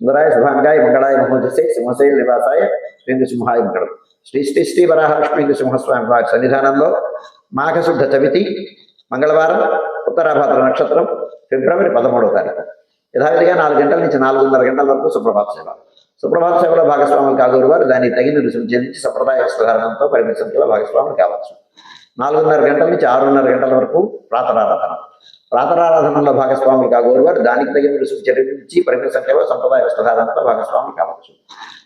సుందరాయ శుభాంగాయ మంగళాయ మహోజసే సింహశైల నివాసాయ శ్రీ సింహాయ మంగళం. శ్రీ శ్రీ శ్రీ వరాహలక్ష్మీ సింహస్వామి వారి సన్నిధానంలో మాఘశుద్ధ చవితి మంగళవారం ఉత్తరాభాద్ర నక్షత్రం ఫిబ్రవరి పదమూడవ తారీఖు. యథావిధిగా నాలుగు గంటల నుంచి నాలుగున్నర గంటల వరకు సుప్రభాత సేవ. సుప్రభాత సేవలో భాగస్వాములు కాగూరు వారు దానికి తగిన రుసుము చెల్లించి సంప్రదాయ వస్త్రధారణంతో పరిమిత సంఖ్యలో భాగస్వాములు కావచ్చు. నాలుగున్నర గంటల నుంచి ఆరున్నర గంటల వరకు ప్రాతరారాధన. ప్రాతరారాధనలో భాగస్వాములు కాగోరువారు దానికి తగిన రుసుము చెల్లించి పరిమిత సంఖ్యలో సంప్రదాయ వస్త్రధారణంతో భాగస్వాములు కావచ్చు.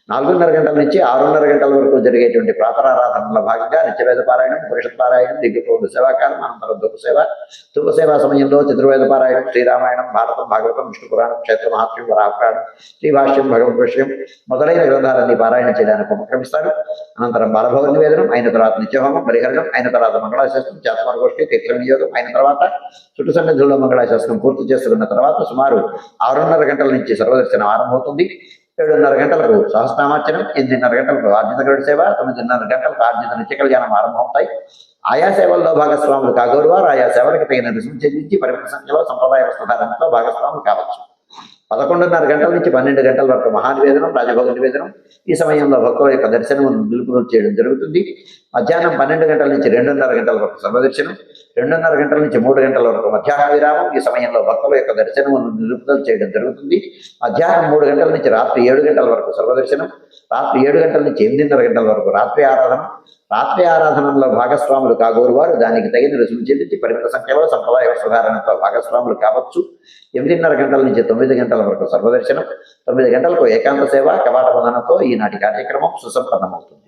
నాలుగున్నర గంటల నుంచి ఆరున్నర గంటల వరకు జరిగేటువంటి ప్రాతరారాధనలో భాగంగా నిత్యవేద పారాయణం పురుషత్ పారాయణం దిగ్గుపౌరు సేవాకాలం అనంతరం ధూప సేవ సమయంలో చతుర్వేద పారాయణం శ్రీరామాయణం భారతం భాగవతం విష్ణు పురాణం క్షేత్ర మహాత్మ్యం వరాపురాణం శ్రీభాష్యం భగవద్ విషయం మొదలైన గ్రంథాలన్నీ పారాయణ చేయడానికి ఉపక్రమిస్తారు. అనంతరం బాలభవ నివేదనం అయిన తర్వాత నిత్యహోమం పరిహరణం అయిన తర్వాత మంగళాశాస్త్రం జాతమరగోష్ఠి తీర్థ వినియోగం అయిన తర్వాత చుట్టు సన్నిధుల్లో మంగళాశాస్త్రం పూర్తి చేసుకున్న తర్వాత సుమారు ఆరున్నర గంటల నుంచి సర్వదర్శనం ఆరంభమవుతుంది. ఏడున్నర గంటలకు సహస్రనామార్చనం ఎనిమిదిన్నర గంటలకు ఆర్జిత గరుడ సేవ తొమ్మిదిన్నర గంటలకు ఆర్జిత నిత్య కళ్యాణం ఆరంభమవుతాయి. ఆయా సేవల్లో భాగస్వాములు కాగోరువారు ఆయా సేవలకు తగిన రుసుము చెల్లించి పరిమిత సంఖ్యలో సంప్రదాయ వస్త్రధారణతో భాగస్వాములు కావచ్చు. పదకొండున్నర గంటల నుంచి పన్నెండు గంటల వరకు మహానివేదనం రాజభోగ నివేదనం. ఈ సమయంలో భక్తుల యొక్క దర్శనం నిలుపుదల చేయడం జరుగుతుంది. మధ్యాహ్నం పన్నెండు గంటల నుంచి రెండున్నర గంటల వరకు సర్వదర్శనం రెండున్నర గంటల నుంచి మూడు గంటల వరకు మధ్యాహ్న విరామం ఈ సమయంలో భక్తుల యొక్క దర్శనం నిలుపుదల చేయడం జరుగుతుంది. మధ్యాహ్నం మూడు గంటల నుంచి రాత్రి ఏడు గంటల వరకు సర్వదర్శనం రాత్రి ఏడు గంటల నుంచి ఎనిమిదిన్నర గంటల వరకు రాత్రి ఆరాధన. రాత్రి ఆరాధనలో భాగస్వాములు కాగోరు వారు దానికి తగిన రుసుము చెల్లించి పరిమిత సంఖ్యలో సంప్రదాయ వస్త్రధారణతో భాగస్వాములు కావచ్చు. ఎనిమిదిన్నర గంటల నుంచి తొమ్మిది గంటల వరకు సర్వదర్శనం. తొమ్మిది గంటలకు ఏకాంత సేవ కవాట వందనంతో ఈనాటి కార్యక్రమం సుసంపన్నమవుతుంది.